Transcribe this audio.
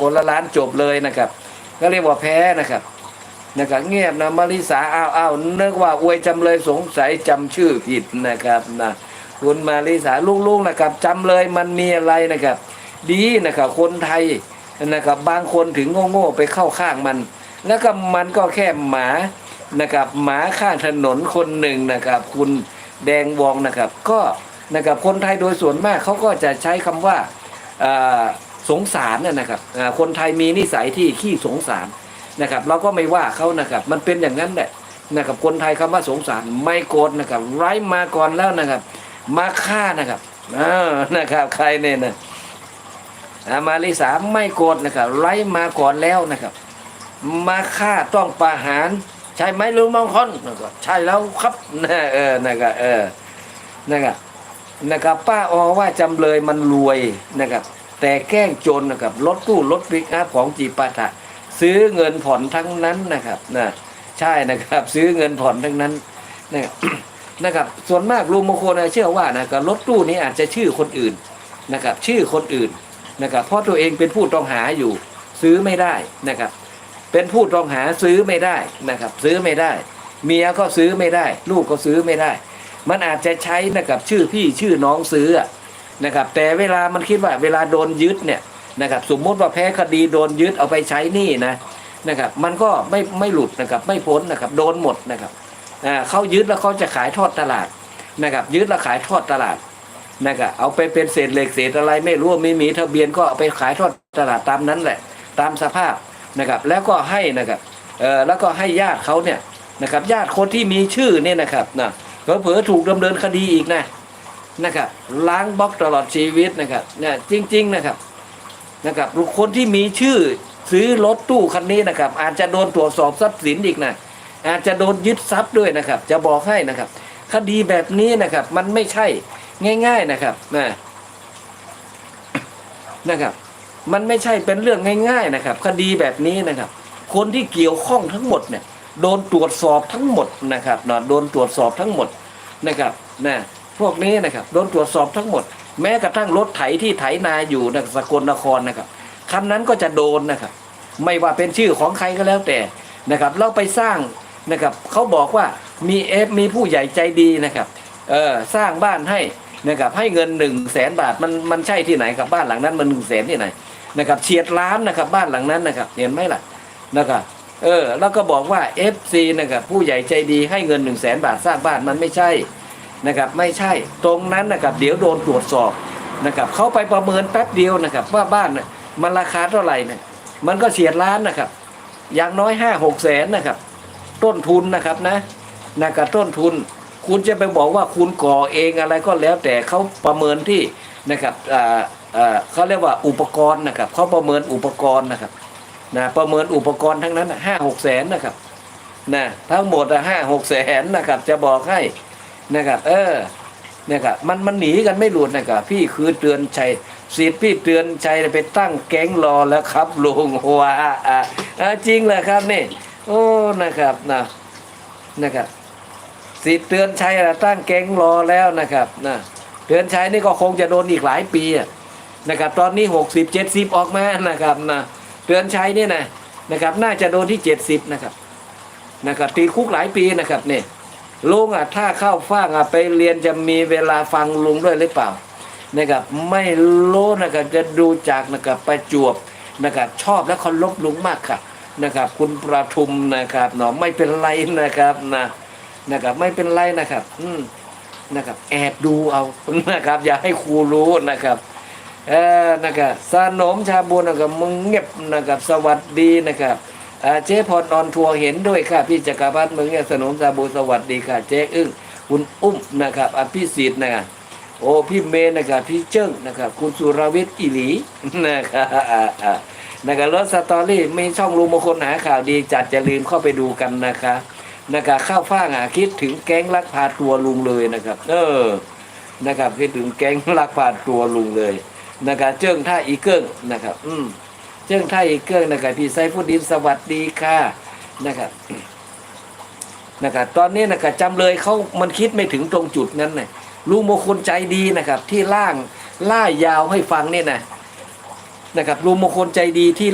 คนละล้านจบเลยนะครับ ก็เรียกว่าแพ้นะครับนะครับเงียบนะมาริสาอ้าวอ้าวนึกว่าอวยจำเลยสงสัยจำชื่อผิดนะครับนะคุณมาริสาลูกๆนะครับจำเลยมันมีอะไรนะครับ ดีนะครับคนไทยนะครับบางคนถึงโง่ๆไปเข้าข้างมัน แล้วก็มันก็แค่หมานะครับหมาข้างถนนคนหนึ่งนะครับ คุณแดงวองนะครับ ก็นะครับคนไทยโดยส่วนมากเขาก็จะใช้คำว่าอ่า สงสารนะนะครับคนไทยมีนิสัยที่ขี้สงสารนะครับ เราก็ไม่ว่าเขานะครับ มันเป็นอย่างนั้นแหละนะครับคนไทยคำว่าสงสารไม่โกรธนะครับ ไร้มาก่อนแล้วนะครับ มาฆ่านะครับอ่านะครับ ใครเนี่ยนะอามาริสาไม่โกรธนะครับไล่มาก่อนแล้วนะครับ มาฆ่าต้องประหาร ใช่ไหมลุงมงคลนะครับใช่แล้วครับนะเออนะครับเออนะครับนะครับ ป้าออว่าจำเลยมันรวยนะครับ แต่แกล้งจนนะครับรถตู้รถปิกอัพของจีปาถะซื้อเงินผ่อนทั้งนั้นนะครับนะใช่นะครับ ซื้อเงินผ่อนทั้งนั้นนะครับนะครับส่วนมากลุงมงคลนเชื่อว่านะครับรถตู้นี้อาจจะชื่อคนอื่นนะครับ ชื่อคนอื่นนะครับ เพราะตัวเองเป็นผู้ต้องหาอยู่ ซื้อไม่ได้นะครับ เป็นผู้ต้องหาซื้อไม่ได้นะครับ ซื้อไม่ได้ เมียก็ซื้อไม่ได้ ลูกก็ซื้อไม่ได้ มันอาจจะใช้นะครับชื่อพี่ชื่อน้องซื้อ นะครับ แต่เวลามันคิดว่าเวลาโดนยึดเนี่ยนะครับ สมมติว่าแพ้คดีโดนยึดเอาไปใช้นี่นะนะครับ มันก็ไม่ไม่หลุดนะครับ ไม่พ้นนะครับ โดนหมดนะครับอ่าเขายึดแล้วเขาจะขายทอดตลาดนะครับ ยึดแล้วขายทอดตลาดนะครับเอาไปเป็นเศษเหล็กเศษอะไรไม่รู้ไม่มีทะเบียนก็เอาไปขายทอดตลาดตามนั้นแหละ ตามสภาพนะครับ แล้วก็ให้นะครับเออแล้วก็ให้ญาติเขาเนี่ยนะครับ ญาติคนที่มีชื่อเนี่ยนะครับนะเผลอๆถูกดำเนินคดีอีกนะ นะครับล้างบล็อกตลอดชีวิตนะครับเนี่ยจริง ๆนะครับนะครับบุคคลที่มีชื่อซื้อรถตู้คันนี้นะครับ อาจจะโดนตรวจสอบทรัพย์สินอีกนะอาจจะโดนยึดทรัพย์ด้วยนะครับ จะบอกให้นะครับ คดีแบบนี้นะครับ มันไม่ใช่ง่าย ๆนะครับนะนะครับ มันไม่ใช่เป็นเรื่องง่าย ๆนะครับ คดีแบบนี้นะครับ คนที่เกี่ยวข้องทั้งหมดเนี่ยโดนตรวจสอบทั้งหมดนะครับนะโดนตรวจสอบทั้งหมดนะครับนะ พวกนี้นะครับโดนตรวจสอบทั้งหมด แม้กระทั่งรถไถที่ไถนาอยู่นะสกลนครนะครับคันนั้นก็จะโดนนะครับ ไม่ว่าเป็นชื่อของใครก็แล้วแต่นะครับ เราไปสร้างนะครับเขาบอกว่ามีเอฟมีผู้ใหญ่ใจดีนะครับเออสร้างบ้านให้นะครับให้เงินหนึ่งแสนบาทมันมันใช่ที่ไหนกับบ้านหลังนั้นมันหนึ่งแสนที่ไหนนะครับเฉียดล้านนะครับบ้านหลังนั้นนะครับเห็นไหมล่ะนะครับเออแล้วก็บอกว่า FC นะครับผู้ใหญ่ใจดีให้เงินหนึ่งแสนบาทสร้างบ้านมันไม่ใช่ นะครับไม่ใช่ตรงนั้นนะครับเดี๋ยวโดนตรวจสอบนะครับเขาไปประเมินแป๊บเดียวนะครับว่าบ้านน่ะมันราคาเท่าไหร่เนี่ยมันก็เฉียดล้านนะครับ อย่างน้อยห้าหกแสนนะครับ ต้นทุนนะครับนะนะครับต้นทุน คุณจะไปบอกว่าคุณก่อเองอะไรก็แล้วแต่เขาประเมินที่นะครับอ่าอ่าเขาเรียกว่าอุปกรณ์นะครับเขาประเมินอุปกรณ์นะครับนะประเมินอุปกรณ์ทั้งนั้นห้าหกแสนนะครับนะทั้งหมดห้าหกแสนนะครับ จะบอกให้ นะครับ เออนะครับมันมันหนีกันไม่หลุดนะครับพี่คือเตือนชัยสิทธิ์พี่เตือนชัยไปตั้งแก๊งรอแล้วครับลุงว่าอ่าจริงเหรอครับนี่ โอ้นะครับนะนะครับสิทธิ์เตือนชัยตั้งแก๊งรอแล้วนะครับนะเตือนชัยนี่ก็คงจะโดนอีกหลายปีนะครับ ตอนนี้หกสิบเจ็ดสิบออกมานะครับนะเตือนชัยนี่นะนะครับ น่าจะโดนที่เจ็ดสิบนะครับนะครับตีคุกหลายปีนะครับเนี่ย ลุงอะถ้าเข้าฟังอะไปเรียนจะมีเวลาฟังลุงด้วยหรือเปล่านะครับไม่รู้นะครับจะดูจากนะครับประจวบนะครับชอบและเคารพลุงมากค่ะนะครับ คุณประทุมนะครับเนาะไม่เป็นไรนะครับนะนะครับไม่เป็นไรนะครับ อืมนะครับแอบดูเอานะครับ อย่าให้ครูรู้นะครับเออนะครับสนมชาบูนะครับมึงเงียบนะครับ สวัสดีนะครับ เจ๊พรออนทัวเห็นด้วยค่ะ พี่จักรพัฒน์มึงเงียบสนมชาบูสวัสดีค่ะ เจ๊อึ้งคุณอุ้มนะครับอภิสิทธิ์นะครับโอ้พี่เมย์นะครับพี่เจิ้งนะครับ คุณสุรวิทย์อิหลีนะครับนะครับรถสตอรี่ไม่ช่องลุงมงคลหาข่าวดีจัดจะลืมเข้าไปดูกันนะคะนะครับข้าวฟ่างอะคิดถึงแก๊งลักพาตัวลุงเลยนะครับ เออนะครับคิดถึงแก๊งลักพาตัวลุงเลยนะครับเจิ้งท่าอีเกิ้งนะครับ อืม เจิ้งท่าอีกเครื่องนะครับพี่ไซฟูดดินสวัสดีค่ะนะครับนะครับตอนนี้นะครับจำเลยเขามันคิดไม่ถึงตรงจุดนั้นนะลุงมงคลใจดีนะครับ ที่ล่างล่ายาวให้ฟังเนี่ยนะนะครับลุงมงคลใจดีที่